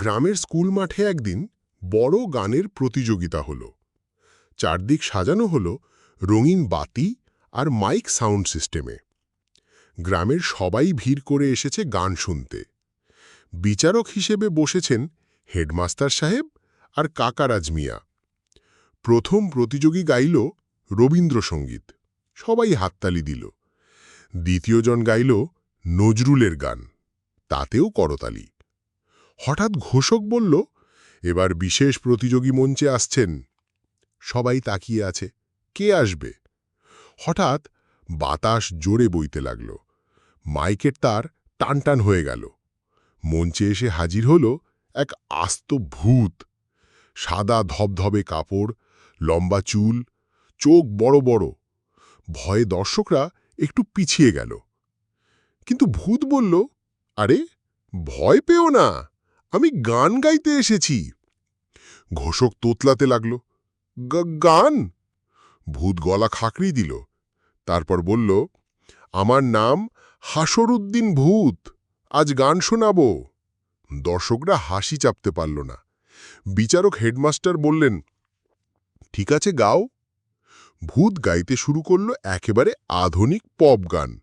গ্রামের স্কুল মাঠে একদিন বড় গানের প্রতিযোগিতা হল। চারদিক সাজানো হলো রঙিন বাতি আর মাইক সাউন্ড সিস্টেমে। গ্রামের সবাই ভিড় করে এসেছে গান শুনতে। বিচারক হিসেবে বসেছেন হেডমাস্টার সাহেব আর কাকারাজ মিয়া প্রথম প্রতিযোগী গাইল রবীন্দ্রসঙ্গীত। সবাই হাততালি দিল। দ্বিতীয়জন গাইল নজরুলের গান। তাতেও করতালি। হঠাৎ ঘোষক বলল, এবার বিশেষ প্রতিযোগী মঞ্চে আসছেন। সবাই তাকিয়ে আছে, কে আসবে? হঠাৎ বাতাস জোরে বইতে লাগল। মাইকের তার টানটান হয়ে গেল। মঞ্চে এসে হাজির হল এক আস্ত ভূত। সাদা ধবধবে কাপড়, লম্বা চুল, চোখ বড় বড়। ভয়ে দর্শকরা একটু পিছিয়ে গেল। কিন্তু ভূত বলল, আরে, ভয় পেও না। আমি গান গাইতে এসেছি। ঘোষক তোতলাতে লাগল, "গা- গান? ভূত গলা খাকড়ি দিল, তারপর বলল, আমার নাম হাসরুদ্দিন ভূত, আজ গান শোনাব। দর্শকরা হাসি চাপতে পারল না। বিচারক হেডমাস্টার বললেন, ঠিক আছে, গাও। ভূত গাইতে শুরু করল একেবারে আধুনিক পপ গান।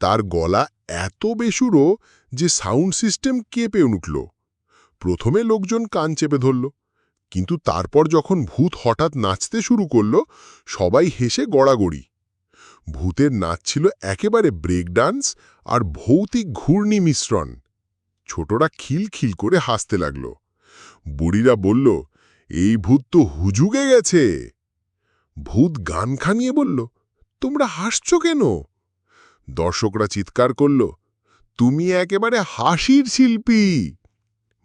তার গলা এত বেসুরো যে সাউন্ড সিস্টেম কেঁপে উঠল। প্রথমে লোকজন কান চেপে ধরল, কিন্তু তারপর যখন ভূত হঠাৎ নাচতে শুরু করল, সবাই হেসে গড়াগড়ি। ভূতের নাচ ছিল একেবারে ব্রেক ডান্স আর ভৌতিক ঘূর্ণি মিশ্রণ। ছোটরা খিলখিল করে হাসতে লাগল। বুড়িরা বলল, এই ভূত তো হুজুগে গেছে! ভূত গান খানিয়ে বলল, তোমরা হাসছ কেন? দর্শকরা চিৎকার করল, তুমি একেবারে হাসির শিল্পী!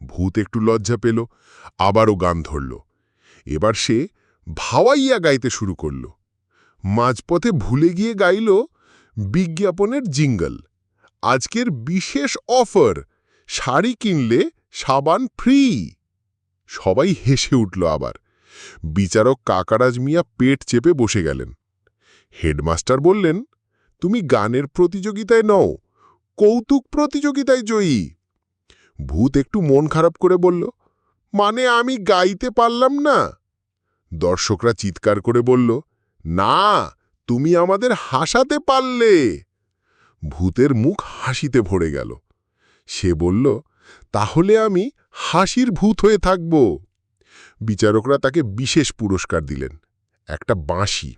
ভূত একটু লজ্জা পেল, আবারও গান ধরল। এবার সে ভাওয়াইয়া গাইতে শুরু করল। মাঝপথে ভুলে গিয়ে গাইল বিজ্ঞাপনের জিঙ্গল। আজকের বিশেষ অফার, শাড়ি কিনলে সাবান ফ্রি। সবাই হেসে উঠল আবার। বিচারক কাকারাজ মিয়া পেট চেপে বসে গেলেন। হেডমাস্টার বললেন তুমি গানের প্রতিযোগিতায় নও, কৌতুক প্রতিযোগিতায় জয়ী। ভূত একটু মন খারাপ করে বলল মানে আমি গাইতে পারলাম না? দর্শকরা চিৎকার করে বলল, না, তুমি আমাদের হাসাতে পারলে। ভূতের মুখ হাসিতে ভরে গেল। সে বলল, তাহলে আমি হাসির ভূত হয়ে থাকব। বিচারকরা তাকে বিশেষ পুরস্কার দিলেন, একটা বাঁশি।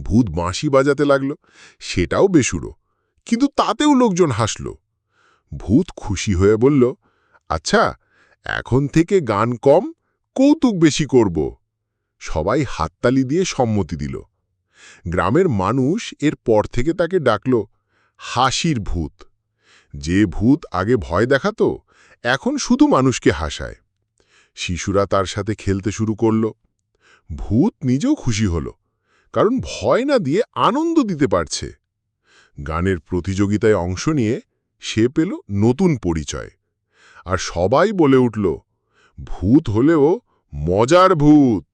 ভূত বাঁশি বাজাতে লাগল। সেটাও বেসুরো। কিন্তু তাতেও লোকজন হাসল। ভূত খুশি হয়ে বলল আচ্ছা এখন থেকে গান কম, কৌতুক বেশি করব। সবাই হাততালি দিয়ে সম্মতি দিল। গ্রামের মানুষ এর পর থেকে তাকে ডাকল, হাসির ভূত। যে ভূত আগে ভয় দেখাতো, এখন শুধু মানুষকে হাসায়। শিশুরা তার সাথে খেলতে শুরু করল। ভূত নিজেও খুশি হল। কারণ ভয় না দিয়ে আনন্দ দিতে পারছে। গানের প্রতিযোগিতায় অংশ নিয়ে সে পেল নতুন পরিচয়। আর সবাই বলে উঠল, ভূত হলেও মজার ভূত।